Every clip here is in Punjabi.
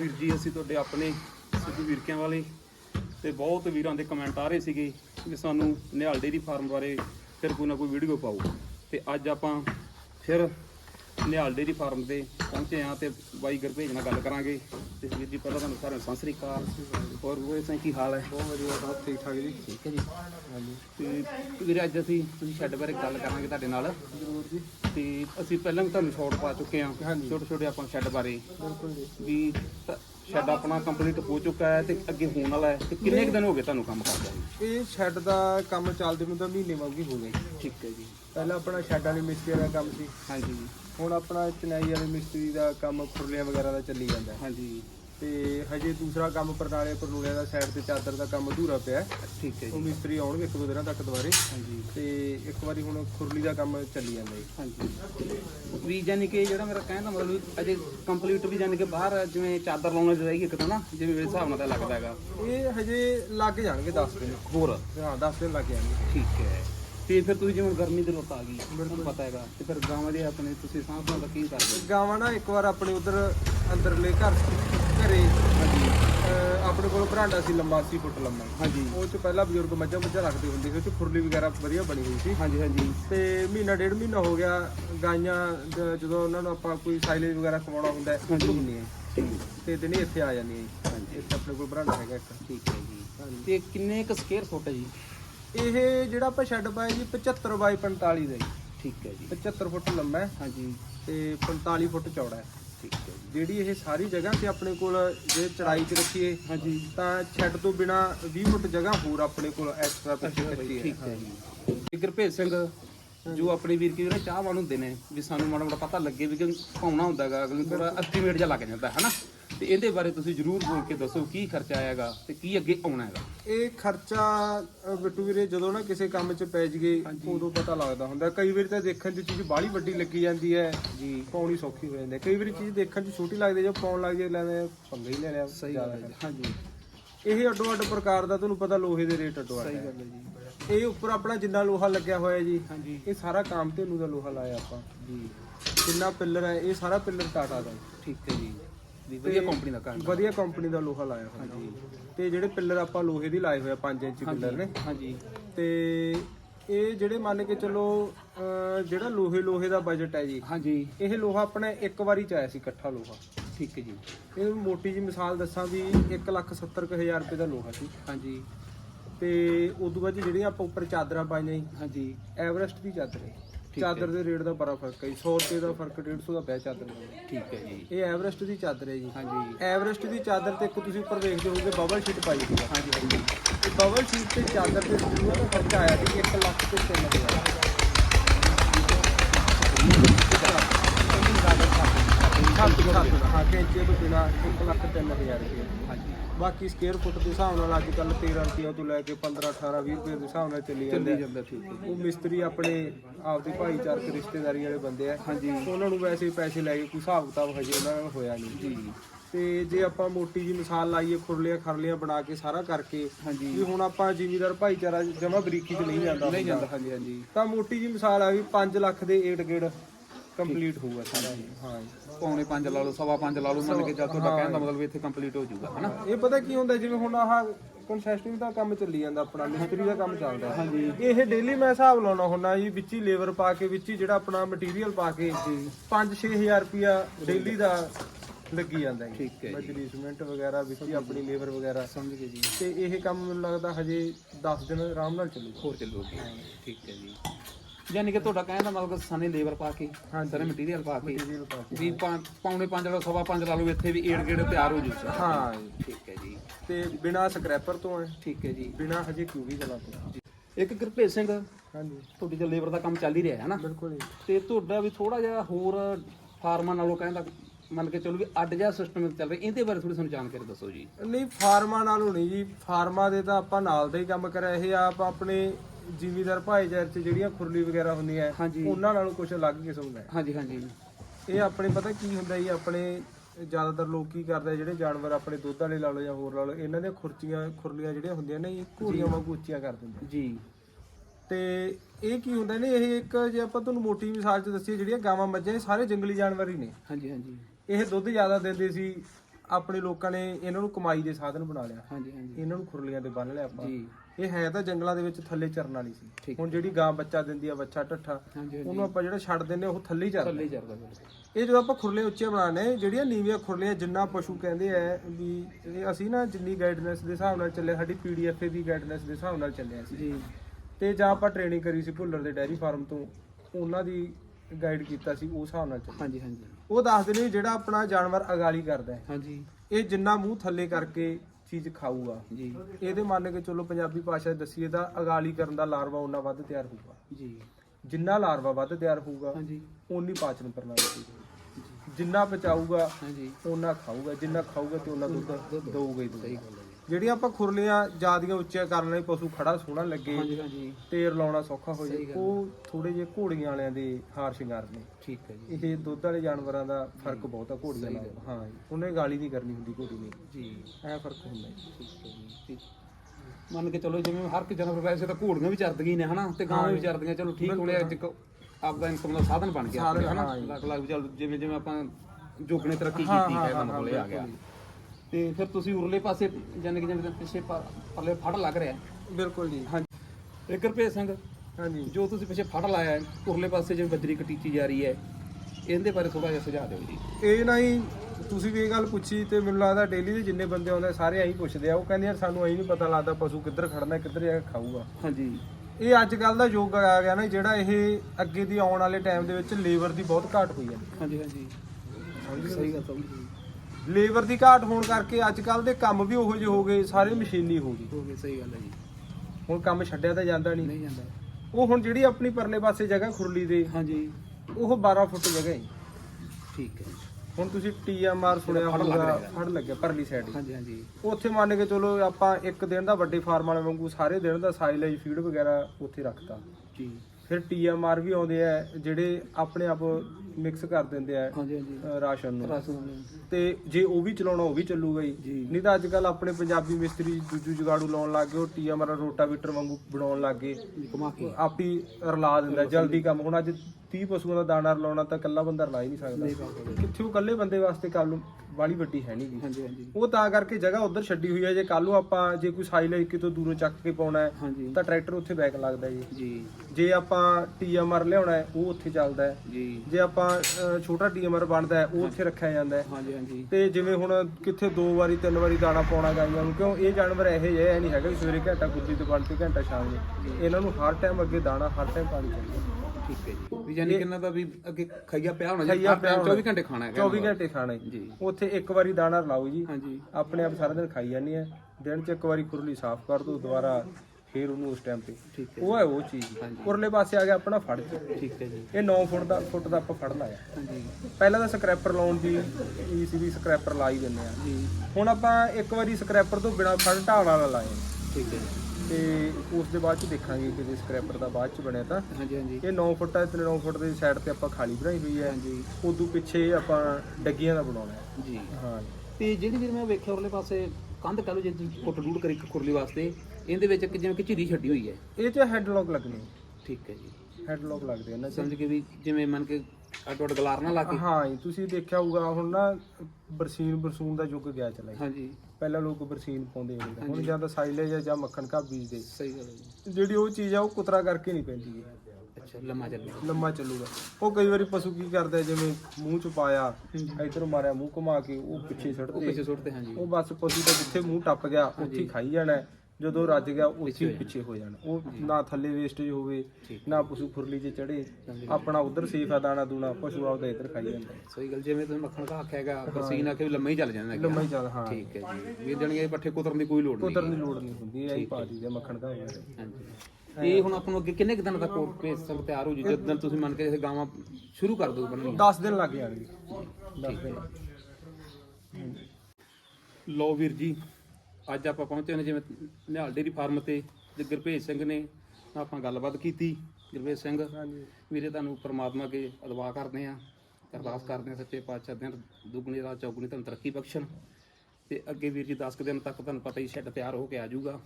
ਵੀਰ ਜੀ, ਅਸੀਂ ਤੁਹਾਡੇ ਆਪਣੇ ਸਿੱਧੂ ਵੀਰਕਿਆਂ ਵਾਲੇ ਤੇ ਬਹੁਤ ਵੀਰਾਂ ਦੇ ਕਮੈਂਟ ਆ ਰਹੇ ਸੀਗੇ ਕਿ ਸਾਨੂੰ ਨਿਹਾਲ ਡੇਰੀ ਫਾਰਮ ਬਾਰੇ ਫਿਰ ਕੋਈ ਨਾ ਕੋਈ ਵੀਡੀਓ ਪਾਓ। ਤੇ ਅੱਜ ਆਪਾਂ ਫਿਰ ਨਿਹਾਲ ਡੇਰੀ ਫਾਰਮ ਤੇ ਪਹੁੰਚੇ ਆ ਤੇ ਬਾਈ ਗੁਰਭੇਜ ਨਾਲ ਗੱਲ ਕਰਾਂਗੇ। ਤੇ ਵੀਰ ਜੀ ਪਹਿਲਾਂ ਤੁਹਾਨੂੰ ਸਾਰਿਆਂ ਨੂੰ ਸਤਿ ਸ੍ਰੀ ਅਕਾਲ। ਹੋਰ ਉਹ ਸਿੰਘ ਕੀ ਹਾਲ ਹੈ? ਬਹੁਤ ਵਧੀਆ ਸਭ ਠੀਕ ਠਾਕ ਜੀ। ਠੀਕ ਹੈ ਜੀ। ਤੇ ਵੀਰੇ ਅੱਜ ਅਸੀਂ ਤੁਸੀਂ ਸ਼ੈੱਡ ਬਾਰੇ ਗੱਲ ਕਰਾਂਗੇ ਤੁਹਾਡੇ ਨਾਲ। ਜ਼ਰੂਰ ਜੀ। ਤੇ ਅਸੀਂ ਪਹਿਲਾਂ ਵੀ ਤੁਹਾਨੂੰ ਸ਼ਾਰਟ ਪਾ ਚੁੱਕੇ ਹਾਂਜੀ। ਛੋਟੇ ਛੋਟੇ ਆਪਾਂ ਸ਼ੈੱਡ ਬਾਰੇ। ਬਿਲਕੁਲ ਜੀ। ਵੀ ਸ਼ੈੱਡ ਆਪਣਾ ਕੰਪਲੀਟ ਹੋ ਚੁੱਕਾ ਹੈ ਤੇ ਅੱਗੇ ਹੋਣ ਵਾਲਾ ਹੈ ਤੇ ਕਿੰਨੇ ਕੁ ਦਿਨ ਹੋ ਗਏ ਤੁਹਾਨੂੰ ਕੰਮ ਕਰਦਾ ਜੀ ਇਹ ਸ਼ੈੱਡ ਦਾ ਕੰਮ ਚੱਲਦੇ ਨੂੰ ਤਾਂ ਮਹੀਨੇ ਵਾਂਗੀ ਹੋ ਗਏ। ਠੀਕ ਹੈ ਜੀ। ਪਹਿਲਾਂ ਆਪਣਾ ਸ਼ੈੱਡ ਵਾਲੀ ਮਿਸਤਰੀ ਦਾ ਕੰਮ ਸੀ। ਹਾਂਜੀ। ਜੀ ਹੁਣ ਆਪਣਾ ਚਨਾਈ ਵਾਲੀ ਮਿਸਤਰੀ ਦਾ ਕੰਮ ਖੁਰਲੀਆਂ ਵਗੈਰਾ ਦਾ ਚੱਲੀ ਜਾਂਦਾ ਹੈ। ਹਾਂਜੀ। ਤੇ ਹਜੇ ਦੂਸਰਾ ਕੰਮ ਪਰਨਾਲੇ ਪਰਨੂਲਿਆਂ ਦਾ ਸਾਈਡ ਤੇ ਚਾਦਰ ਦਾ ਕੰਮ ਅਧੂਰਾ ਪਿਆ ਹੈ। ਠੀਕ ਹੈ ਉਹ ਜੀ ਮਿਸਤਰੀ ਆਉਣਗੇ ਇੱਕ ਦੋ ਦਿਨਾਂ ਤੱਕ ਦੁਬਾਰੇ। ਹਾਂਜੀ। ਤੇ ਇੱਕ ਵਾਰੀ ਹੁਣ ਖੁਰਲੀ ਦਾ ਕੰਮ ਚੱਲੀ ਜਾਂਦਾ ਜੀ। ਹਾਂਜੀ। ਵੀ ਜਾਨੀ ਕਿ ਜਿਹੜਾ ਮੇਰਾ ਕਹਿਣ ਦਾ ਮਤਲਬ ਵੀ ਅਜੇ ਕੰਪਲੀਟ ਵੀ ਜਾਨੀ ਕਿ ਬਾਹਰ ਜਿਵੇਂ ਚਾਦਰ ਲਾਉਣ ਦੀ ਰਹੀ ਇੱਕ ਤਾਂ ਨਾ ਜਿਵੇਂ ਮੇਰੇ ਹਿਸਾਬ ਨਾਲ ਤਾਂ ਲੱਗਦਾ ਹੈਗਾ। ਇਹ ਹਜੇ ਲੱਗ ਜਾਣਗੇ 10 ਦਿਨ। ਹੋਰ? ਹਾਂ 10 ਦਿਨ ਲੱਗ ਜਾਣਗੇ। ਠੀਕ ਹੈ। ਤੇ ਫਿਰ ਤੁਸੀਂ ਜਿਵੇਂ ਗਰਮੀ ਦੀ ਰੁੱਤ ਆ ਗਈ ਤੁਹਾਨੂੰ ਪਤਾ ਹੈਗਾ। ਤੇ ਫਿਰ ਗਾਵਾਂ ਦੇ ਆਪਣੇ ਤੁਸੀਂ ਸਾਂਭ ਕੀ ਕਰਦੇ ਗਾਵਾਂ ਨਾ ਇੱਕ ਵਾਰ ਆਪਣੇ ਉਧਰ ਅੰਦਰਲੇ ਘਰ ਘਰੇ ਹਾਂਜੀ ਅਹ ਆਪਣੇ ਕੋਲ ਬਰਾਂਡਾ ਸੀ ਲੰਮਾ 80 ਫੁੱਟ ਲੰਮਾ। ਹਾਂਜੀ। ਉਹ ਚ ਪਹਿਲਾਂ ਬਜ਼ੁਰਗ ਮੱਝਾਂ ਮੁੱਝਾਂ ਰੱਖਦੇ ਹੁੰਦੇ ਸੀ ਉਹ ਚ ਖੁਰਲੀ ਵਗੈਰਾ ਵਧੀਆ ਬਣੀ ਹੋਈ ਸੀ। ਹਾਂਜੀ ਹਾਂਜੀ। ਤੇ ਮਹੀਨਾ ਡੇਢ ਮਹੀਨਾ ਹੋ ਗਿਆ ਗਾਈਆਂ ਜਦੋਂ ਉਹਨਾਂ ਨੂੰ ਆਪਾਂ ਕੋਈ ਸਾਈਲੇਜ ਵਗੈਰਾ ਖਵਾਉਣਾ ਹੁੰਦਾ ਹੈ ਹਾਂਜੀ। ਹੁੰਦੀਆਂ। ਤੇ ਦਿਨੇ ਇੱਥੇ ਆ ਜਾਂਦੀਆਂ ਜੀ। ਹਾਂਜੀ। ਇੱਥੇ ਆਪਣੇ ਕੋਲ ਬਰਾਂਡਾ ਹੈਗਾ ਇੱਕ। ਠੀਕ ਹੈ ਜੀ। ਤੇ ਕਿੰਨੇ ਕ ਸਕੁਅਰ ਫੁੱਟ ਹੈ ਜੀ? ਇਹ ਜਿਹੜਾ ਆਪਾਂ ਸ਼ੈੱਡ ਪਾਇਆ ਜੀ 75 ਬਾਈ 45 ਦਾ ਜੀ। ਠੀਕ ਹੈ ਜੀ। 75 ਫੁੱਟ ਲੰਮਾ ਹੈ। ਹਾਂਜੀ। ਤੇ 45 ਫੁੱਟ ਚੌੜਾ ਹੈ। ਠੀਕ ਹੈ ਜੀ। ਜਿਹੜੀ ਇਹ ਸਾਰੀ ਜਗ੍ਹਾ ਤੇ ਆਪਣੇ ਕੋਲ ਜੇ ਚੜਾਈ 'ਚ ਰੱਖੀਏ ਹਾਂਜੀ। ਤਾਂ ਸ਼ੈੱਡ ਤੋਂ ਬਿਨਾ 20 ਫੁੱਟ ਜਗ੍ਹਾ ਹੋਰ ਆਪਣੇ ਕੋਲ ਐਕਸਟਰਾ ਪਿੱਛੇ ਕੱਚੀ ਹੈ ਠੀਕ ਹੈ ਜੀ। ਗੁਰਭੇਜ ਸਿੰਘ ਜੋ ਆਪਣੇ ਵੀਰ ਕੀ ਜਿਹੜੇ ਚਾਹਵਾਨ ਹੁੰਦੇ ਨੇ ਵੀ ਸਾਨੂੰ ਮਾੜਾ ਮਾੜਾ ਪਤਾ ਲੱਗੇ ਵੀ ਕਿ ਪਾਉਣਾ ਹੁੰਦਾਗਾ ਅਗਲੇ ਨੂੰ ਥੋੜਾ ਐਸਟੀਮੇਟ ਜਿਹਾ ਲੱਗ ਜਾਂਦਾ ਹੈ ਹਨਾ? ਤੇ ਇਹਦੇ ਬਾਰੇ ਤੁਸੀਂ ਜਰੂਰ ਬੋਲ ਕੇ ਦੱਸੋ ਕੀ ਖਰਚਾ ਆਏਗਾ ਤੇ ਕੀ ਅੱਗੇ ਆਉਣਾ ਹੈਗਾ। ਇਹ ਖਰਚਾ ਅ, ਬਿੱਟੂ ਵੀਰੇ ਜਦੋਂ ਨਾ ਕਿਸੇ ਕੰਮ 'ਚ ਪੈ ਜਗੇ ਉਦੋਂ ਪਤਾ ਲੱਗਦਾ ਹੁੰਦਾ। ਕਈ ਵਾਰੀ ਤਾਂ ਦੇਖਣ 'ਚ ਚੀਜ਼ ਬਾਹਲੀ ਵੱਡੀ ਲੱਗੀ ਜਾਂਦੀ ਹੈ। ਜੀ। ਪਾਉਣੀ ਸੌਖੀ ਹੋ ਜਾਂਦੀ ਹੈ। ਕਈ ਵਾਰੀ ਚੀਜ਼ ਦੇਖਣ 'ਚ ਛੋਟੀ ਲੱਗਦੀ ਹੈ, ਜਦੋਂ ਪਾਉਣ ਲੱਗ ਜੇ ਲੈਂਦੇ ਪੰਗਾ ਹੀ ਲੈ ਲਿਆ ਸਹੀ ਗੱਲ ਹੈ ਹਾਂਜੀ। ਇਹ ਅੱਡੋ ਅੱਡ ਪ੍ਰਕਾਰ ਦਾ ਤੁਹਾਨੂੰ ਪਤਾ ਲੋਹੇ ਦੇ ਰੇਟ ਅੱਡੋ ਅੱਡ ਸਹੀ ਹੈ। ਗੱਲ ਹੈ ਜੀ। ਇਹ ਉੱਪਰ ਆਪਣਾ ਜਿੰਨਾ ਲੋਹਾ ਲੱਗਿਆ ਹੋਇਆ ਜੀ ਹਾਂਜੀ। ਇਹ ਸਾਰਾ ਕੰਮ ਤੇ ਦਾ ਲੋਹਾ ਲਾਇਆ ਆਪਾਂ। ਜੀ। ਜਿੰਨਾ ਪਿੱਲਰ ਹੈ ਇਹ ਸਾਰਾ ਪਿੱਲਰ ਟਾਟਾ ਦਾ ਠੀਕ ਹੈ ਜੀ। ਵਧੀਆ ਕੰਪਨੀ ਦਾ ਕੰਮ ਵਧੀਆ ਕੰਪਨੀ ਦਾ ਲੋਹਾ ਲਾਇਆ ਹੋਇਆ। ਹਾਂਜੀ। ਤੇ ਜਿਹੜੇ ਪਿੱਲਰ ਆਪਾਂ ਲੋਹੇ ਦੀ ਲਾਏ ਹੋਏ ਆ 5 ਇੰਚੀ ਪਿੱਲਰ ਨੇ। ਹਾਂਜੀ। ਤੇ ਇਹ ਜਿਹੜੇ ਮੰਨ ਕੇ ਚੱਲੋ ਜਿਹੜਾ ਲੋਹੇ ਲੋਹੇ ਦਾ ਬਜਟ ਹੈ ਜੀ ਹਾਂਜੀ। ਇਹ ਲੋਹਾ ਆਪਣੇ ਇੱਕ ਵਾਰੀ ਚ ਆਇਆ ਸੀ ਇਕੱਠਾ ਲੋਹਾ। ਠੀਕ ਹੈ ਜੀ। ਇਹ ਮੋਟੀ ਜੀ ਮਿਸਾਲ ਦੱਸਾਂ ਵੀ 170000 ਰੁਪਏ ਦਾ ਲੋਹਾ ਸੀ। ਹਾਂਜੀ। ਤੇ ਉਦੋਂ ਬਾਅਦ ਜਿਹੜੀਆਂ ਆਪਾਂ ਉੱਪਰ ਚਾਦਰਾਂ ਪਾਈਆਂ ਜੀ ਹਾਂਜੀ। ਐਵਰੈਸਟ ਦੀ ਚਾਦਰ ਹੈ। ਚਾਦਰ ਦੇ ਰੇਟ ਦਾ ਬੜਾ ਫ਼ਰਕ ਹੈ ਜੀ। 100 ਰੁਪਏ ਦਾ ਫ਼ਰਕ 150 ਦਾ ਪਿਆ ਚਾਦਰ ਦਾ। ਠੀਕ ਹੈ ਜੀ। ਇਹ ਐਵਰੈਸਟ ਦੀ ਚਾਦਰ ਹੈ ਜੀ। ਹਾਂਜੀ ਐਵਰੈਸਟ ਦੀ ਚਾਦਰ ਤੇ ਇੱਕ ਤੁਸੀਂ ਉੱਪਰ ਦੇਖਦੇ ਹੋਗੇ ਬਬਲ ਸ਼ੀਟ ਪਾਈ ਹੋਈ ਹੈ। ਹਾਂਜੀ ਹਾਂਜੀ। ਇਹ ਬਬਲ ਸ਼ੀਟ ਤੇ ਚਾਦਰ ਦੇ ਜ਼ਰੂਰ ਦਾ ਖਰਚਾ ਆਇਆ ਸੀ 1 ਲੱਖ ਤੇ 3000 ਖਾਤੇ ਖਾਤੇ ਹਾਂ ਕੈਂਚੇ ਤੋਂ ਬਿਨਾ 1 ਲੱਖ 3000 ਰੁਪਏ। ਹਾਂਜੀ। ਬਾਕੀ ਸਕੁਅਰ ਫੁੱਟ ਦੇ ਹਿਸਾਬ ਨਾਲ ਅੱਜ ਕੱਲ 13 ਰੁਪਏ ਤੋਂ ਲੈ ਕੇ 15 18 20 ਰੁਪਏ ਦੇ ਹਿਸਾਬ ਨਾਲ ਚੱਲੀ ਜਾਂਦੇ ਜਾਂਦਾ ਠੀਕ ਉਹ ਮਿਸਤਰੀ ਆਪਣੇ ਆਪਦੀ ਭਾਈਚਾਰਕ ਰਿਸ਼ਤੇਦਾਰੀ ਵਾਲੇ ਬੰਦੇ ਆ। ਹਾਂਜੀ। ਉਹਨਾਂ ਨੂੰ ਵੈਸੇ ਪੈਸੇ ਲੈ ਕੇ ਕੋਈ ਹਿਸਾਬ ਕਿਤਾਬ ਹਜੇ ਉਹਨਾਂ ਨਾਲ ਹੋਇਆ ਨਹੀਂ। ਜੀ। ਤੇ ਜੇ ਆਪਾਂ ਮੋਟੀ ਜੀ ਮਿਸਾਲ ਲਾਈਏ ਖੁਰਲੀਆਂ ਖਰਲੀਆਂ ਬਣਾ ਕੇ ਸਾਰਾ ਕਰਕੇ ਹਾਂਜੀ। ਵੀ ਹੁਣ ਆਪਾਂ ਜ਼ਿਮੀਦਾਰ ਭਾਈਚਾਰਾ ਜਮਾ ਬਰੀਕੀ 'ਚ ਨਹੀਂ ਜਾਂਦਾ ਨਹੀਂ ਜਾਂਦਾ ਹਾਂਜੀ ਹਾਂਜੀ। ਤਾਂ ਮੋਟੀ ਜੀ ਮਿਸਾਲ ਆ ਵੀ 5 ਲੱਖ ਦੇ 8 ਗੇੜ ਕੰਪਲੀਟ ਹੋਊਗਾ ਸਾਰਾ ਹਾਂ ਪੌਣੇ 5 ਲਾ ਲਓ ਸਵਾ 5 ਲਾ ਲਓ ਮੰਨ ਕੇ ਚੱਲ ਤੁਹਾਡਾ ਕਹਿਣ ਦਾ ਮਤਲਬ ਇੱਥੇ ਕੰਪਲੀਟ ਹੋ ਜਾਊਗਾ ਹਨਾ? ਇਹ ਪਤਾ ਕੀ ਹੁੰਦਾ ਜਿਵੇਂ ਹੁਣ ਆਹ ਕੰਸਟਰਕਸ਼ਨ ਦਾ ਕੰਮ ਚੱਲੀ ਜਾਂਦਾ ਆਪਣਾ ਮਿਸਤਰੀ ਦਾ ਕੰਮ ਚੱਲਦਾ। ਹਾਂਜੀ ਇਹ ਡੇਲੀ ਮੈਂ ਹਿਸਾਬ ਲਾਉਣਾ ਹੁੰਦਾ ਜੀ ਵਿੱਚ ਹੀ ਲੇਬਰ ਪਾ ਕੇ ਵਿੱਚ ਹੀ ਜਿਹੜਾ ਆਪਣਾ ਮਟੀਰੀਅਲ ਪਾ ਕੇ 5-6000 ਰੁਪਿਆ ਡੇਲੀ ਦਾ ਲੱਗੀ ਜਾਂਦਾ ਜੀ। ਠੀਕ ਹੈ ਜੀ। ਮਜਰੀ ਸਿਮੈਂਟ ਵਗੈਰਾ ਵਿੱਚ ਹੀ ਆਪਣੀ ਲੇਬਰ ਵਗੈਰਾ। ਸਮਝ ਗਏ ਜੀ। ਤੇ ਇਹ ਕੰਮ ਮੈਨੂੰ ਲੱਗਦਾ ਹਜੇ 10 ਦਿਨ ਆਰਾਮ ਨਾਲ ਚੱਲੂਗਾ। ਹੋਰ ਚੱਲੂਗੀ। ਠੀਕ ਹੈ ਜੀ। ਯਾਨੀ ਕਿ ਤੁਹਾਡਾ ਕਹਿਣ ਦਾ ਮਤਲਬ ਸਾਨੇ ਲੇਬਰ ਪਾ ਕੇ ਹਾਂਜੀ। ਸਾਰੇ ਮਟੀਰੀਅਲ ਪਾ ਕੇ ਮਟੀਰੀਅਲ ਪਾ ਕੇ ਵੀ ਪਾ- ਪੌਣੇ 5 ਲਾ ਸਵਾ 5 ਲਾ ਲਓ ਇੱਥੇ ਵੀ ਏੜ ਗੇੜ ਤਿਆਰ ਹੋ ਜੂਗਾ ਹਾਂ ਜੀ। ਠੀਕ ਹੈ ਜੀ। ਤੇ ਬਿਨਾ ਸਕ੍ਰੈਪਰ ਤੋਂ ਹੈ? ਠੀਕ ਹੈ ਜੀ। ਬਿਨਾ ਹਜੇ ਕਿਊਬੀ ਚਲਾ ਤੋਂ? ਇੱਕ ਗੁਰਭੇਜ ਸਿੰਘ ਹਾਂਜੀ। ਤੁਹਾਡੀ ਜੋ ਲੇਬਰ ਦਾ ਕੰਮ ਚੱਲ ਹੀ ਰਿਹਾ ਹੈ ਨਾ? ਬਿਲਕੁਲ ਜੀ। ਤੇ ਤੁਹਾਡਾ ਵੀ ਥੋੜਾ ਜਿਹਾ ਹੋਰ ਫਾਰਮਾਂ ਨਾਲੋਂ ਕਹਿੰਦਾ ਮੰਨ ਕੇ ਚੱਲੋ ਵੀ ਅੱਡ ਜਿਹਾ ਸਿਸਟਮ ਚੱਲ ਰਿਹਾ ਇਹਦੇ ਬਾਰੇ ਥੋੜੀ ਸਾਨੂੰ ਜਾਣਕਾਰੀ ਦੱਸੋ ਜੀ। ਨਹੀਂ ਫਾਰਮਾਂ ਨਾਲੋਂ ਨਹੀਂ ਜੀ। ਫਾਰਮਾਂ ਦੇ ਤਾਂ ਆਪਾਂ ਨਾਲ ਦਾ ਹੀ ਕੰਮ ਕਰਿਆ ਇਹ ਆਪ ਆਪਣੇ ਜ਼ਿਮੀਦਾਰ ਭਾਈਚਾਰੇ ਚ ਜਿਹੜੀਆਂ ਖੁਰਲੀ ਵਗੈਰਾ ਹੁੰਦੀਆਂ ਹਾਂਜੀ। ਉਹਨਾਂ ਨਾਲੋਂ ਕੁਝ ਅਲੱਗ ਕਿਸਮ ਦਾ ਹੈ। ਹਾਂਜੀ ਹਾਂਜੀ। ਇਹ ਆਪਣੇ ਪਤਾ ਕੀ ਹੁੰਦਾ ਜੀ ਆਪਣੇ ਜ਼ਿਆਦਾਤਰ ਲੋਕ ਕੀ ਕਰਦੇ ਆ, ਜਿਹੜੇ ਜਾਨਵਰ ਆਪਣੇ ਦੁੱਧ ਵਾਲੇ ਲਾ ਲਓ ਜਾਂ ਹੋਰ ਲਾ ਲਓ ਇਹਨਾਂ ਦੀਆਂ ਖੁਰਚੀਆਂ ਖੁਰਲੀਆਂ ਜਿਹੜੀਆਂ ਹੁੰਦੀਆਂ ਨੇ ਇਹ ਘੋੜੀਆਂ ਵਾਂਗੂ ਉੱਚੀਆਂ ਕਰ ਦਿੰਦੇ ਜੀ। ਤੇ ਇਹ ਕੀ ਹੁੰਦਾ ਨੇ ਇਹ ਇੱਕ ਜੇ ਆਪਾਂ ਤੁਹਾਨੂੰ ਮੋਟੀ ਮਿਸਾਲ ਚ ਦੱਸੀਏ ਜਿਹੜੀਆਂ ਗਾਵਾਂ ਮੱਝਾਂ ਇਹ ਸਾਰੇ ਜੰਗਲੀ ਜਾਨਵਰ ਹੀ ਨੇ। ਹਾਂਜੀ ਹਾਂਜੀ। ਇਹ ਦੁੱਧ ਜ਼ਿਆਦਾ ਦਿੰਦੇ ਸੀ ਆਪਣੇ ਲੋਕਾਂ ਨੇ ਇਹਨਾਂ ਨੂੰ ਕਮਾਈ ਦੇ ਸਾਧਨ ਬਣਾ ਲਿਆ। ਹਾਂਜੀ ਹਾਂਜੀ। ਇਹਨਾਂ ਨੂੰ ਖੁਰਲੀਆਂ ਤੇ ਬੰਨ ਲਿਆ ਆਪਾਂ। ਜੀ। ਇਹ ਹੈ ਤਾਂ ਜੰਗਲਾਂ ਦੇ ਵਿੱਚ ਥੱਲੇ ਚਰਨ ਵਾਲੀ ਸੀ। ਹੁਣ ਜਿਹੜੀ ਗਾਂ ਬੱਚਾ ਦਿੰਦੀ ਆ ਬੱਚਾ ਹਾਂਜੀ ਉਹਨੂੰ ਆਪਾਂ ਜਿਹੜਾ ਛੱਡ ਦਿੰਦੇ ਉਹ ਥੱਲੇ ਹੀ ਚਰਦਾ। ਥੱਲੇ ਬਿਲਕੁਲ। ਇਹ ਜਦੋਂ ਆਪਾਂ ਖੁਰਲੇ ਉੱਚੇ ਬਣਾਣੇ ਜਿਹੜੀਆਂ ਨੀਵੀਆਂ ਖੁਰਲੀਆਂ ਜਿੰਨਾ ਪਸ਼ੂ ਕਹਿੰਦੇ ਆ ਵੀ ਇਹ ਅਸੀਂ ਨਾ ਜਿੰਨੀ ਗਾਈਡਨੈਸ ਦੇ ਹਿਸਾਬ ਨਾਲ ਚੱਲੇ ਸਾਡੀ ਪੀਡੀਐਫ ਦੀ ਗਾਈਡਨੈਸ ਦੇ ਹਿਸਾਬ ਨਾਲ ਚੱਲਿਆ ਸੀ। ਜੀ। ਤੇ ਜਾਂ ਆਪਾਂ ਟ੍ਰੇਨਿੰਗ ਕਰੀ ਸੀ ਭੁੱਲਰ ਦੇ ਡੈਰੀ ਫਾਰਮ ਤੋਂ ਉਹਨਾਂ ਦੀ ਗਾਈਡ ਕੀਤਾ ਸੀ ਉਸ ਹਿਸਾਬ ਨਾਲ ਚੱਲੇ ਹਾਂਜੀ ਹਾਂਜੀ। ਉਹ ਦੱਸਦੇ ਨੇ ਵੀ ਜਿਹੜਾ ਆਪਣਾ ਜਾਨਵਰ ਅਗਾਲੀ ਕਰਦਾ ਹੈ। ਹਾਂਜੀ। ਇਹ ਜਿੰਨਾ ਮੂੰਹ ਥੱਲੇ ਕਰਕੇ ਚੀਜ਼ ਖਾਊਗਾ। ਜੀ। ਇਹਦੇ ਮੰਨ ਕੇ ਚਲੋ ਪੰਜਾਬੀ ਭਾਸ਼ਾ 'ਚ ਦੱਸੀਏ ਤਾਂ ਅਗਾਲੀ ਕਰਨ ਦਾ ਲਾਰਵਾ ਉਹਨਾਂ ਵੱਧ ਤਿਆਰ ਹੋਊਗਾ। ਜੀ। ਜਿੰਨਾ ਲਾਰਵਾ ਵੱਧ ਤਿਆਰ ਹੋਊਗਾ ਹਾਂਜੀ। ਓਨੀ ਪਾਚਨ ਪ੍ਰਣਾਲੀ ਹੋਊਗੀ। ਜਿੰਨਾ ਪਚਾਊਗਾ ਹਾਂਜੀ। ਉਹਨਾਂ ਖਾਊਗਾ। ਜਿੰਨਾ ਖਾਊਗਾ ਤੇ ਉਹਨਾਂ ਦੁੱਧ ਦਊਗਾ ਹੀ ਸਹੀ ਦਊਗਾ ਜਿਹੜੀਆਂ ਆਪਾਂ ਖੁਰਲੀਆਂ ਜਿਆਦੀਆਂ ਉੱਚੀਆਂ ਕਰਨ ਲਈ ਪਸ਼ੂ ਖੜਾ ਸੋਹਣਾ ਲੱਗੇ ਹਾਂਜੀ ਹਾਂਜੀ। ਤੇਰ ਲਾਉਣਾ ਸੌਖਾ ਹੋ ਸਹੀ ਗੱਲ ਉਹ ਥੋੜੇ ਜਿਹੇ ਘੋੜੀਆਂ ਵਾਲਿਆਂ ਦੇ ਹਾਰ ਸ਼ਿੰਗਾਰ ਨੇ। ਠੀਕ ਹੈ ਜੀ। ਇਹ ਦੁੱਧ ਵਾਲੇ ਜਾਨਵਰਾਂ ਦਾ ਫ਼ਰਕ ਬਹੁਤ ਆ ਘੋੜੀਆਂ ਨਾਲ। ਹਾਂ। ਜੀ। ਉਹਨੇ ਗਾਲੀ ਨਹੀਂ ਕਰਨੀ ਹੁੰਦੀ ਘੋੜੀ ਨੇ। ਜੀ। ਐ ਫ਼ਰਕ ਹੁੰਦਾ ਜੀ। ਠੀਕ ਹੈ ਜੀ ਮੰਨ ਕੇ ਚਲੋ ਜਿਵੇਂ ਹਰ ਇੱਕ ਜਾਨਵਰ ਵੈਸੇ ਤਾਂ ਘੋੜੀਆਂ ਵੀ ਚਰਦੀਆਂ ਨੇ ਹਨਾ? ਤੇ ਗਾਵਾਂ ਵੀ ਚਰਦੀਆਂ ਚਲੋ ਠੀਕ ਹੋਣੇ ਅੱਜ ਇੱਕ ਆਪਦਾ ਇਨਕਮ ਦਾ ਸਾਧਨ ਬਣ ਗਿਆ। ਆਪਣੇ, ਹਨਾ? ਲੱਖ ਲੱਖ ਚੱਲ ਜਿਵੇਂ ਜਿਵੇਂ ਆਪਾਂ ਜੋਗਣੇ ਤਰੱਕੀ ਕੀਤੀ ਹੈ ਤੁਹਾਨੂੰ ਕੋਲੇ ਆ ਗਿਆ। ਤੇ ਫਿਰ ਤੁਸੀਂ ਉਰਲੇ ਪਾਸੇ ਜਾਨ ਕਿ ਜਿਵੇਂ ਪਿੱਛੇ ਪਰ- ਪਰਲੇ ਫੜ ਲੱਗ ਰਿਹਾ। ਬਿਲਕੁਲ ਜੀ। ਹਾਂਜੀ। ਇੱਕ ਰੁਪਏ ਸਿੰਘ ਹਾਂਜੀ। ਜੋ ਤੁਸੀਂ ਪਿੱਛੇ ਫੜ ਲਾਇਆ ਹੈ ਉਰਲੇ ਪਾਸੇ ਜਿਵੇਂ ਬੱਜਰੀ ਕਟੀਚੀ ਜਾ ਰਹੀ ਹੈ ਇਹਦੇ ਬਾਰੇ ਥੋੜਾ ਜਿਹਾ ਸੁਝਾਅ ਦਿਓ ਜੀ। ਇਹ ਨਾ ਹੀ ਤੁਸੀਂ ਵੀ ਇਹ ਗੱਲ ਪੁੱਛੀ ਤੇ ਮੈਨੂੰ ਲੱਗਦਾ ਡੇਲੀ ਦੇ ਜਿੰਨੇ ਬੰਦੇ ਆਉਂਦੇ ਸਾਰੇ ਐਂ ਪੁੱਛਦੇ ਆ। ਉਹ ਕਹਿੰਦੇ ਯਾਰ ਸਾਨੂੰ ਐਂ ਨਹੀਂ ਪਤਾ ਲੱਗਦਾ ਪਸ਼ੂ ਕਿੱਧਰ ਖੜਨਾ ਕਿੱਧਰ ਜਾ ਕੇ ਖਾਊਗਾ। ਹਾਂਜੀ। ਇਹ ਅੱਜ ਕੱਲ ਦਾ ਯੁੱਗ ਆ ਗਿਆ ਨਾ ਜਿਹੜਾ ਇਹ ਅੱਗੇ ਦੀ ਆਉਣ ਵਾਲੇ ਟਾਈਮ ਦੇ ਵਿੱਚ ਲੇਬਰ ਦੀ ਬਹੁਤ ਘਾਟ ਹੋਈ ਹੈ ਹਾਂਜੀ ਹਾਂਜੀ। ਸਹੀ ਗੱਲ ਸਮਝ ਲੇਬਰ ਦੀ ਘਾਟ ਹੋਣ ਕਰਕੇ ਅੱਜ ਕੱਲ ਦੇ ਕੰਮ ਵੀ ਉਹੋ ਜਿਹੇ ਹੋ ਗਏ ਸਾਰੇ ਮਸ਼ੀਨੀ ਹੋ ਗਏ ਹੋ ਗਈ ਸਹੀ ਗੱਲ ਹੈ ਜੀ। ਹੁਣ ਕੰਮ ਛੱਡਿਆ ਤਾਂ ਜਾਂਦਾ ਨਹੀਂ। ਨਹੀਂ ਜਾਂਦਾ। ਉਹ ਹੁਣ ਜਿਹੜੀ ਆਪਣੀ ਪਰਲੇ ਪਾਸੇ ਜਗ੍ਹਾ ਖੁਰਲੀ ਦੇ ਹਾਂਜੀ। ਉਹ 12 ਫੁੱਟ ਜਗ੍ਹਾ ਹੈ। ਠੀਕ ਹੈ। ਹੁਣ ਤੁਸੀਂ ਟੀਐਮਆਰ ਸੁਣਿਆ ਹੋਊਗਾ। ਫੜ ਲੱਗਿਆ ਪਰਲੀ ਸਾਈਡ ਹਾਂਜੀ ਹਾਂਜੀ। ਉੱਥੇ ਮੰਨ ਕੇ ਚਲੋ ਆਪਾਂ ਇੱਕ ਦਿਨ ਦਾ ਵੱਡੇ ਫਾਰਮ ਵਾਲੇ ਵਾਂਗੂ ਸਾਰੇ ਦਿਨ ਦਾ ਸਾਈਲੇਜ ਫੀਡ ਵਗੈਰਾ ਉੱਥੇ ਰੱਖਤਾ। ਜੀ। ਫਿਰ ਟੀਐਮਆਰ ਵੀ ਆਉਂਦੇ ਆ ਜਿਹੜੇ ਆਪਣੇ ਆਪ ਮਿਕਸ ਕਰ ਦਿੰਦੇ ਆ ਹਾਂਜੀ ਹਾਂਜੀ। ਅ, ਰਾਸ਼ਨ ਨੂੰ। ਤੇ ਜੇ ਉਹ ਵੀ ਚਲਾਉਣਾ ਉਹ ਵੀ ਚੱਲੂਗਾ ਹੀ ਜੀ। ਨਹੀਂ ਤਾਂ ਅੱਜ ਕੱਲ ਆਪਣੇ ਪੰਜਾਬੀ ਮਿਸਤਰੀ ਦੂਜੂ ਜੁਗਾੜੂ ਲਾਉਣ ਲੱਗ ਗਏ ਉਹ ਟੀਐਮਆਰ ਰੋਟਾਵੀਟਰ ਵਾਂਗੂ ਬਣਾਉਣ ਲੱਗ ਗਏ। ਘੁਮਾ ਕੇ। ਆਪੀ ਰਲਾ ਦਿੰਦਾ ਜਲਦੀ ਕੰਮ। ਹੁਣ ਅੱਜ 30 ਪਸ਼ੂਆਂ ਦਾ ਦਾਣਾ ਰਲਾਉਣਾ ਤਾਂ ਇਕੱਲਾ ਬੰਦਾ ਰਲਾ ਹੀ ਨਹੀਂ ਸਕਦਾ। ਕਿੱਥੇ ਉਹ ਇਕੱਲੇ ਬੰਦੇ ਵਾਸਤੇ ਕੰਮ ਵਾਲੀ ਵੱਡੀ ਹੈ ਨਹੀਂ ਹਾਂਜੀ ਹਾਂਜੀ। ਉਹ ਤਾਂ ਕਰਕੇ ਜਗ੍ਹਾ ਉਧਰ ਛੱਡੀ ਹੋਈ ਹੈ ਜੇ ਕੱਲ ਨੂੰ ਆਪਾਂ ਜੇ ਕੋਈ ਸਾਈਲੇਜ ਕਿਤੋਂ ਦੂਰੋਂ ਚੱਕ ਕੇ ਪਾਉਣਾ ਹੈ ਹਾਂਜੀ। ਤਾਂ ਟਰੈਕਟਰ ਉੱਥੇ ਬੈਕ ਲੱਗਦਾ ਜੀ। ਜੀ। ਜੇ ਆਪਾਂ ਟੀਐਮਆਰ ਲਿਆਉਣਾ ਹੈ ਉਹ ਉੱਥੇ ਚੱਲਦਾ ਹੈ। ਜੀ। ਜੇ ਆਪਾਂ ਅ, ਛੋਟਾ ਟੀਐਮਆਰ ਬਣਦਾ ਹੈ ਉਹ ਉੱਥੇ ਰੱਖਿਆ ਜਾਂਦਾ ਹੈ। ਹਾਂਜੀ ਹਾਂਜੀ। ਤੇ ਜਿਵੇਂ ਹੁਣ ਕਿੱਥੇ ਦੋ ਵਾਰੀ ਤਿੰਨ ਵਾਰੀ ਦਾਣਾ ਪਾਉਣਾ ਗਾਈਆਂ ਨੂੰ ਕਿਉਂ ਇਹ ਜਾਨਵਰ ਇਹੋ ਜਿਹੇ ਹੈ ਨਹੀਂ ਹੈਗਾ ਵੀ ਸਵੇਰੇ ਘੰਟਾ ਕੁੱਤੀ ਤੇ ਬਣ ਤੇ ਘੰਟਾ ਸ਼ਾਮ ਨੂੰ। ਇਹਨਾਂ ਨੂੰ ਹਰ ਟਾਈਮ ਅੱਗੇ ਦਾਣਾ ਹਰ ਟਾਈਮ ਪਾਣੀ ਚਾਹੀਦਾ। ਠੀਕ ਹੈ ਜੀ। ਵੀ ਯਾਨੀ ਕਿੰਨਾ ਦਾ ਵੀ ਅੱਗੇ ਖਈਆ ਪਿਆ ਹੋਣਾ ਜੀ ਖਈਆ ਪਿਆ ਹੋਣਾ। 24 ਘੰਟੇ ਖਾਣਾ ਹੈ 24 ਘੰਟੇ ਖਾਣਾ ਹੈ। ਜੀ। ਉੱਥੇ ਇੱਕ ਵਾਰੀ ਦਾਣਾ ਲਾਓ ਜੀ। ਹਾਂਜੀ। ਆਪਣੇ ਆਪ ਸਾਰਾ ਦਿਨ ਖਾਈ ਜਾਂਦੀ ਹੈ ਦਿਨ 'ਚ ਇੱਕ ਵਾਰੀ ਖੁਰਲੀ ਸਾਫ਼ ਕਰ ਦੋ ਦੁਬਾਰਾ ਫੇਰ ਉਹਨੂੰ ਉਸ ਟਾਈਮ ਤੇ ਠੀਕ ਹੈ ਉਹ ਹੈ ਉਹ ਚੀਜ਼। ਉਰਲੇ ਪਾਸੇ ਆ ਗਿਆ ਆਪਣਾ ਫੜ ਠੀਕ ਹੈ ਜੀ। ਇਹ 9 ਫੁੱਟ ਦਾ ਫੁੱਟ ਦਾ ਆਪਾਂ ਫੜ ਲਾਇਆ। ਹਾਂਜੀ। ਪਹਿਲਾਂ ਤਾਂ ਸਕ੍ਰੈਪਰ ਲਾਉਣ ਦੀ ਈਸੀਬੀ ਸਕ੍ਰੈਪਰ ਲਾ ਹੀ ਦਿੰਦੇ ਆ। ਜੀ। ਹੁਣ ਆਪਾਂ ਇੱਕ ਵਾਰੀ ਸਕ੍ਰੈਪਰ ਤੋਂ ਬਿਨਾ ਫੜ ਢਾਲ ਵਾਲਾ ਲਾਇਆ। ਠੀਕ ਹੈ ਤੇ ਉਸ ਦੇ ਬਾਅਦ ਚ ਦੇਖਾਂਗੇ ਕਿ ਜੇ ਸਕ੍ਰੈਪਰ ਦਾ ਬਾਅਦ ਚ ਬਣਿਆ ਤਾਂ। ਹਾਂਜੀ ਹਾਂਜੀ। ਇਹ 9 ਫੁੱਟ ਹੈ ਤੇ 9 ਫੁੱਟ ਦੀ ਸਾਈਡ ਤੇ ਆਪਾਂ ਖਾਲੀ ਬਣਾਈ ਹੋਈ ਹੈ। ਹਾਂਜੀ। ਉਦੋਂ ਪਿੱਛੇ ਆਪਾਂ ਡੱਗੀਆਂ ਦਾ ਬਣਾਉਣਾ ਹੈ। ਜੀ। ਹਾਂ। ਤੇ ਜਿਹੜੀ ਵੀਰ ਮੈਂ ਵੇਖਿਆ ਉਹਲੇ ਪਾਸੇ ਕੰਧ ਕਹ ਲਓ ਜੇ ਫੁੱਟ ਡੂੜ ਕਰੀ ਖੁਰਲੀ ਵਾਸਤੇ ਇਹਦੇ ਵਿੱਚ ਇੱਕ ਜਿਵੇਂ ਕਿ ਝਿਰੀ ਛੱਡੀ ਹੋਈ ਹੈ। ਇਹ ਚ ਹੈਡਲੌਕ ਲੱਗਣੇ ਠੀਕ ਹੈ ਜੀ। ਹੈਡਲੌਕ ਲੱਗਦੇ ਇਹਨਾਂ ਚ ਸਮਝ ਕੇ ਵੀ ਜਿਵੇਂ ਮੰਨ ਕੇ ਅੱਡ ਗਲਾਰ ਨਾ ਲਾ ਕੇ। ਹਾਂ ਜੀ ਤੁਸੀਂ ਦੇਖਿਆ ਹੋਊਗਾ ਹੁਣ ਨਾ ਬਰਸੀਨ ਬਰਸੂਨ ਦਾ ਯੁੱਗ ਗਿਆ ਚਲਾ ਜੀ। ਹਾਂਜੀ ਪਹਿਲਾਂ ਲੋਕ ਬਰਸੀਨ ਪਾਉਂਦੇ ਹੁੰਦੇ ਹੁਣ ਜਾਂ। ਤਾਂ ਸਾਈਲੇਜ ਜਾਂ ਮੱਖਣ ਘਾ ਬੀਜਦੇ। ਸਹੀ ਗੱਲ ਹੈ ਜੀ। ਜਿਹੜੀ ਉਹ ਚੀਜ਼ ਆ ਉਹ ਕੁਤਰਾ ਕਰਕੇ ਨਹੀਂ ਪੈਂਦੀ। ਅੱਛਾ ਲੰਮਾ ਚੱਲਣਾ ਲੰਮਾ ਚੱਲੂਗਾ। ਉਹ ਕਈ ਵਾਰੀ ਪਸ਼ੂ ਕੀ ਕਰਦਾ ਹੈ, ਜਿਵੇਂ ਮੂੰਹ ਚ ਪਾਇਆ ਇਧਰ ਮਾਰਿਆ ਮੂੰਹ ਘੁਮਾ ਕੇ ਉਹ ਪਿੱਛੇ ਉਹ ਸੁੱਟਦੇ ਪਿੱਛੇ ਸੁੱਟਦੇ ਹਾਂਜੀ ਉਹ ਬਸ ਪਸ਼ੂ ਤਾਂ ਜਿੱਥੇ ਮੂੰਹ ਟੱਪ ਗਿਆ ਉੱਥੇ ਹੀ ਖਾਈ ਜਾਣਾ ਹੈ। ਜਦੋਂ ਰੱਜ ਗਿਆ ਹੀ ਪਿੱਛੇ ਹੋ ਜਾਣਾ। ਉਹ ਨਾ ਥੱਲੇ ਵੇਸਟੇਜ ਹੋਵੇ। ਨਾ ਪਸ਼ੂ ਖੁਰਲੀ 'ਚ ਚੜੇ ਆਪਣਾ ਉਧਰ ਸੇਫ ਆ ਦਾਣਾ ਦੂਣਾ ਪਸ਼ੂ ਆਪਦਾ ਇੱਧਰ ਖਾਈ ਜਾਂਦਾ। ਹੈ। ਸਹੀ ਗੱਲ ਜਿਵੇਂ ਤੁਸੀਂ ਮੱਖਣ ਦਾ ਆਖਿਆ ਹੈਗਾ ਬਰਸੀਨ ਆ ਕੇ ਲੰਮਾ ਹੀ ਚੱਲ ਜਾਂਦਾ ਹੈਗਾ। ਲੰਮਾ ਹੀ ਚੱਲ ਹਾਂ। ਠੀਕ ਹੈ ਜੀ। ਵੀ ਜਣੀਏ ਪੱਠੇ ਕੁਤਰਨ ਦੀ ਕੋਈ ਲੋੜ ਨਹੀਂ ਉਤਰਨ ਦੀ ਲੋੜ ਨਹੀਂ ਹੁੰਦੀ ਐਂ ਪਾ ਦਈਦਾ ਮੱਖਣ ਦਾ ਹੋਇਆ ਹਾਂਜੀ। ਇਹ ਹੁਣ ਆਪਾਂ ਨੂੰ ਅੱਗੇ ਕਿੰਨੇ ਕੁ ਦਿਨ ਤੱਕ ਕੋਟ ਪੇਸ ਸਭ ਤਿਆਰ ਹੋ ਜੂ? ਜਦੋਂ ਤੁਸੀਂ ਮੰਨ ਕੇ ਇਹ ਗਾਵਾਂ ਸ਼ੁਰੂ ਕਰ ਦੋ ਬਣਨੀਆਂ। 10 ਦਿਨ ਲੱਗ ਜਾਣਗੇ। 10 ਦਿਨ। ਲੋ ਵੀਰ ਜੀ ਅੱਜ ਆਪਾਂ ਪਹੁੰਚੇ ਨੇ ਜਿਵੇਂ ਨਿਹਾਲ ਡੇਰੀ ਫਾਰਮ ਤੇ ਤੇ ਗੁਰਭੇਜ ਸਿੰਘ ਨੇ ਆਪਾਂ ਗੱਲਬਾਤ ਕੀਤੀ। ਗੁਰਭੇਜ ਸਿੰਘ ਹਾਂਜੀ। ਵੀਰੇ ਤੁਹਾਨੂੰ ਪ੍ਰਮਾਤਮਾ ਅੱਗੇ ਅਦਵਾ ਕਰਦੇ ਆ ਅਰਦਾਸ ਕਰਦੇ ਆ ਸੱਚੇ ਪਾਤਸ਼ਾਹ ਦਿਨ ਦੁੱਗਣੀ ਰਾਤ ਚੌਗੁਣੀ ਤੁਹਾਨੂੰ ਤਰੱਕੀ ਬਖਸ਼ਣ। ਤੇ ਅੱਗੇ ਵੀਰ ਜੀ 10 ਕੁ ਦਿਨ ਤੱਕ ਤੁਹਾਨੂੰ ਪਤਾ ਹੀ ਸ਼ੈੱਡ ਤਿਆਰ ਹੋ ਕੇ ਆ ਜਾਊਗਾ।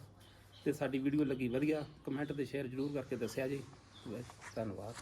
ਤੇ ਸਾਡੀ ਵੀਡੀਓ ਲੱਗੀ ਵਧੀਆ ਕਮੈਂਟ ਤੇ ਸ਼ੇਅਰ ਜ਼ਰੂਰ ਕਰਕੇ ਦੱਸਿਆ ਜੀ। ਬਸ, ਧੰਨਵਾਦ।